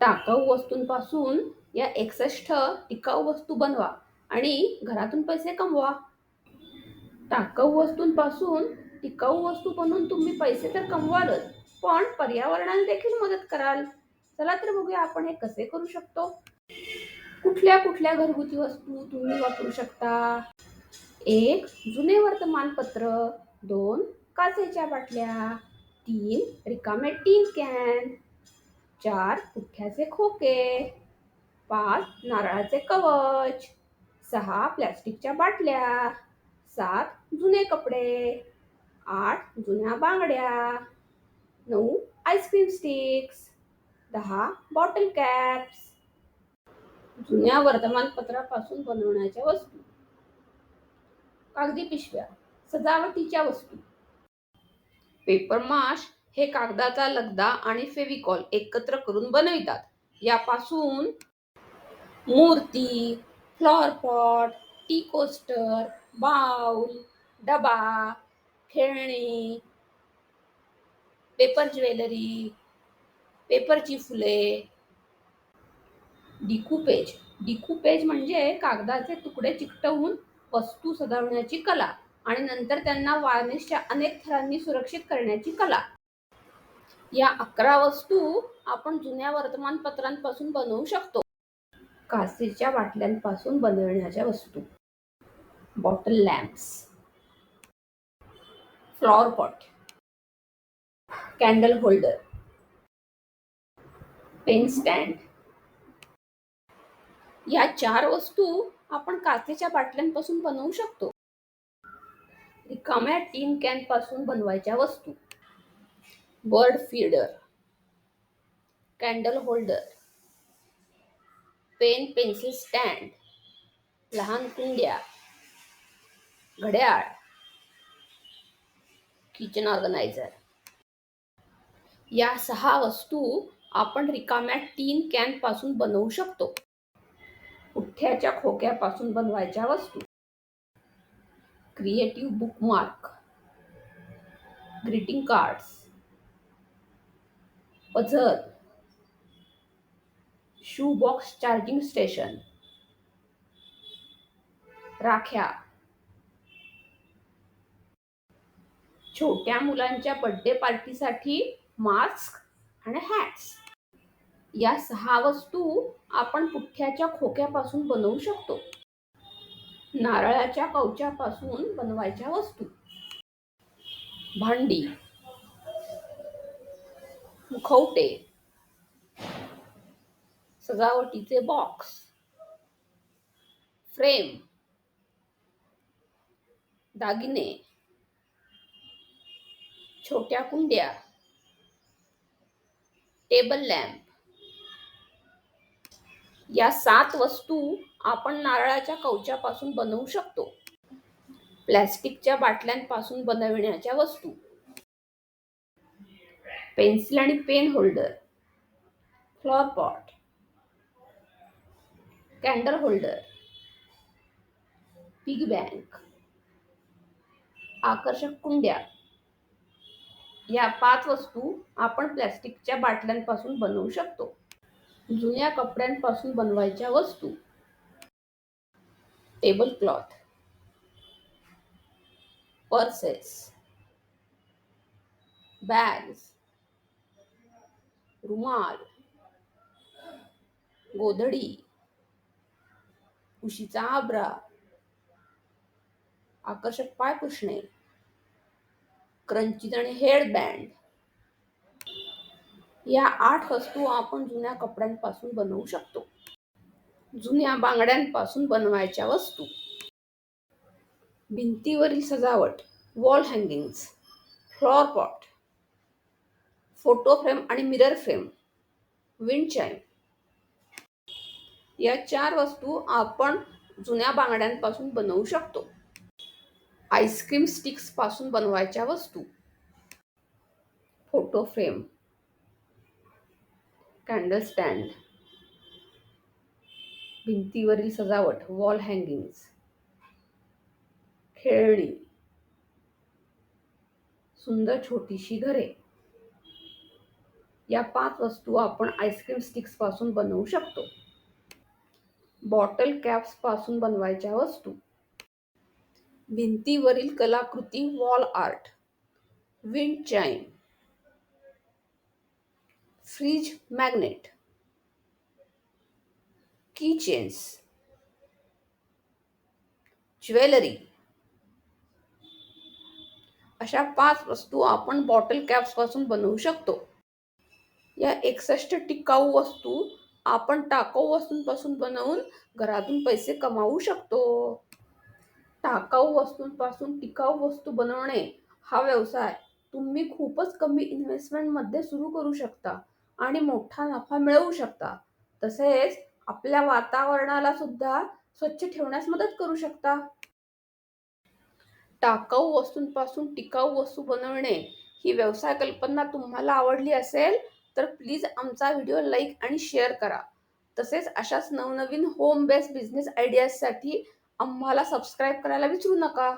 टाकाऊ वस्तूंपासून या एकसष्ट टिकाऊ वस्तू बनवा आणि घरातून पैसे कमवा. टाकाऊ वस्तूंपासून टिकाऊ वस्तू बनवून तुम्ही पैसे तर कमवालच पण पर्यावरणाला देखील मदत कराल. चला तर बघूया आपण हे कसे करू शकतो. कुठल्या कुठल्या घरगुती वस्तू तुम्ही वापरू शकता? एक जुने वर्तमानपत्र. दोन काचेच्या बाटल्या. तीन रिकामे टीन कॅन. चार पुठ्याचे खोके पाच नारळाचे कवच सहा प्लॅस्टिकच्या बाटल्या सात जुने कपडे आठ जुन्या बांगड्या नऊ आईस्क्रीम स्टिक्स दहा बॉटल कॅप्स. जुन्या वर्तमानपत्रापासून बनवण्याच्या वस्तू. कागदी पिशव्या सजावटीच्या वस्तू. पेपर माश हे कागदाचा लगदा आणि फेविकॉल एकत्र करून बनवितात. यापासून मूर्ती flower pot tea coaster bowl डबा खेळणी पेपर ज्वेलरी पेपरची फुले डिकूपेज. डिकूपेज म्हणजे कागदाचे तुकडे चिकटवून वस्तू सजवण्याची कला आणि नंतर त्यांना वार्निशच्या अनेक थरांनी सुरक्षित करण्याची कला. या अकरा वस्तू आपण जुन्या वर्तमानपत्रांपासून बनवू शकतो. काचेच्या बाटल्यांपासून बनवण्याच्या वस्तू. Bottle lamps. Flower pot. Candle holder. Pen stand. या चार वस्तू आपण काचेच्या बाटल्यांपासून बनवू शकतो. रिकाम्या टीन कॅनपासून बनवायच्या वस्तू. Bird feeder candle holder pen pencil stand लहान कुंड्या घड्याळ किचन ऑर्गनायझर. या सहा वस्तू आपण रिकाम्या टीन कॅनपासून बनवू शकतो. पुठ्ठ्याच्या खोक्यापासून बनवायच्या वस्तू. Creative bookmark greeting cards puzzle shoe box charging station. राख्या. छोट्या मुलांच्या बर्थडे पार्टीसाठी मास्क आणि हॅट्स या सहा वस्तू आपण पुठ्याच्या खोक्यापासून बनवू शकतो. नारळाच्या कवच्यापासून बनवायच्या वस्तू. भांडी. मुखवटे. सजावटीचे बॉक्स फ्रेम दागिने. छोट्या कुंड्या. टेबल लॅम्प या सात वस्तू आपण नारळाच्या कवचापासून बनवू शकतो. प्लॅस्टिकच्या बाटल्यांपासून बनविण्याच्या वस्तू. पेन्सिल आणि pen holder. Flower pot. Candle holder. Pig bank. आकर्षक कुंड्या. या पाच वस्तू आपण प्लॅस्टिकच्या बाटल्यांपासून बनवू शकतो. जुन्या कपड्यांपासून बनवायच्या वस्तू. Table cloth. पर्सेस. बॅग्स. रुमाल गोधडी उशीचा आब्रा आकर्षक पाय पुसणे क्रंचीत आणि हेअरबँड या आठ वस्तू आपण जुन्या कपड्यांपासून बनवू शकतो. जुन्या बांगड्यांपासून बनवायच्या वस्तू. भिंतीवरील सजावट wall hangings flower pot photo frame आणि मिरर फ्रेम. विंड चाईम या चार वस्तू आपण जुन्या बांगड्यांपासून बनवू शकतो. आईस्क्रीम स्टिक्सपासून बनवायच्या वस्तू. फोटो फ्रेम कॅन्डल स्टँड भिंतीवरील सजावट. वॉल हँगिंग्स खेळणी. सुंदर छोटीशी घरे. या पाच वस्तू आपण आईस्क्रीम स्टिक्सपासून बनवू शकतो. बॉटल कॅप्सपासून बनवायच्या वस्तू. भिंतीवरील कलाकृती wall art. Wind chime fridge magnet. Keychains. Jewellery. अशा पाच वस्तू आपण बॉटल कॅप्सपासून बनवू शकतो. या एकसष्ट टिकाऊ वस्तू आपण टाकाऊ वस्तूंपासून बनवून घरातून पैसे कमावू शकतो. टाकाऊ वस्तूंपासून टिकाऊ वस्तू बनवणे हा व्यवसाय तुम्ही खूपच कमी इन्व्हेस्टमेंटमध्ये सुरू करू शकता आणि मोठा नफा मिळवू शकता. तसेच आपल्या वातावरणाला सुद्धा स्वच्छ ठेवण्यास मदत करू शकता. टाकाऊ वस्तूंपासून टिकाऊ वस्तू बनवणे ही व्यवसाय कल्पना तुम्हाला आवडली असेल तर प्लीज आमचा व्हिडिओ लाईक आणि शेअर करा. तसेच अशाच नवनवीन होम बेस्ड बिझनेस आयडियाजसाठी आम्हाला सबस्क्राईब करायला विसरू नका.